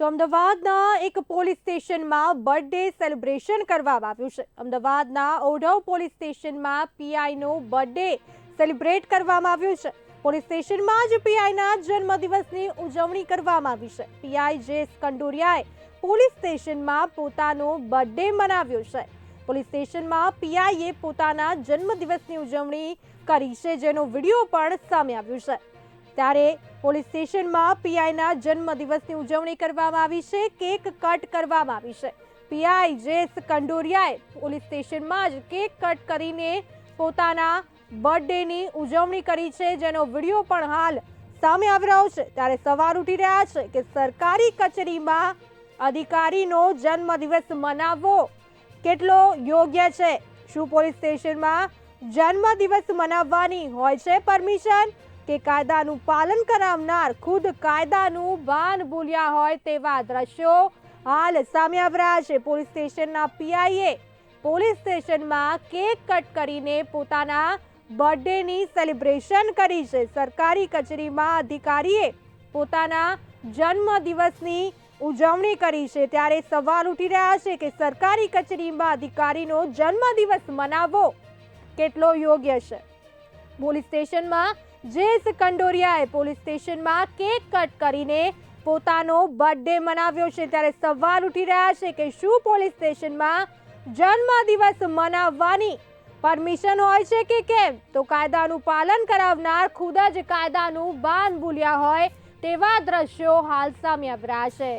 તો અમદાવાદના એક પોલીસ સ્ટેશનમાં બર્થડે સેલિબ્રેશન કરવામાં આવ્યું છે. અમદાવાદના ઓઢવ પોલીસ સ્ટેશનમાં પીઆઈનો બર્થડે સેલિબ્રેટ કરવામાં આવ્યું છે. પોલીસ સ્ટેશનમાં જ પીઆઈના જન્મદિવસની ઉજવણી કરવામાં આવી છે. પીઆઈ જે કંડોરિયાએ પોલીસ સ્ટેશનમાં પોતાનો બર્થડે મનાવ્યો છે. પોલીસ સ્ટેશનમાં પીઆઈએ પોતાના જન્મદિવસની ઉજવણી કરી છે, જેનો વીડિયો પણ સામે આવ્યો છે. ત્યારે પોલીસ સ્ટેશનમાં પીઆઈના જન્મદિવસની ઉજવણી કરવામાં આવી છે. કેક કટ કરવામાં આવી છે. પીઆઈ જેસ કંડોરિયાએ પોલીસ સ્ટેશનમાં જ કેક કટ કરીને પોતાના બર્થડેની ઉજવણી કરી છે. જેનો વીડિયો પણ હાલ સામે આવી રહ્યો છે. ત્યારે સવાલ ઉઠી રહ્યા છે કે સરકારી કચેરીમાં અધિકારીનો જન્મદિવસ મનાવવો કેટલો યોગ્ય છે? શું પોલીસ સ્ટેશનમાં જન્મદિવસ મનાવવાની હોય છે પરમિશન? કે કાયદાનું પાલન કરાવનાર ખુદ કાયદાનું ભાન ભૂલ્યા હોય તેવા દ્રશ્યો હાલ સામે આવ્યા છે. પોલીસ સ્ટેશનના પીઆઈએ પોલીસ સ્ટેશનમાં કેક કટ કરીને પોતાના બર્થડેની સેલિબ્રેશન કરી છે. સરકારી કચેરીમાં અધિકારીએ પોતાના જન્મદિવસની ઉજવણી કરી છે. ત્યારે સવાલ ઉઠી રહ્યા છે કે સરકારી કચેરીમાં અધિકારીનો જન્મદિવસ મનાવવો કેટલો યોગ્ય છે? પોલીસ સ્ટેશનમાં જેસ કંડોરિયાએ પોલીસ સ્ટેશનમાં કેક કટ કરીને પોતાનો બર્થડે મનાવ્યો છે. ત્યારે સવાલ ઉઠી રહ્યા છે કે શું પોલીસ સ્ટેશનમાં જન્મદિવસ મનાવવાની પરમિશન હોય છે કે કેમ? તો કાયદાનું પાલન કરાવનાર ખુદ જ કાયદાનું ભાન ભૂલ્યા હોય તેવા દ્રશ્યો હાલ સામે આવ્યા છે.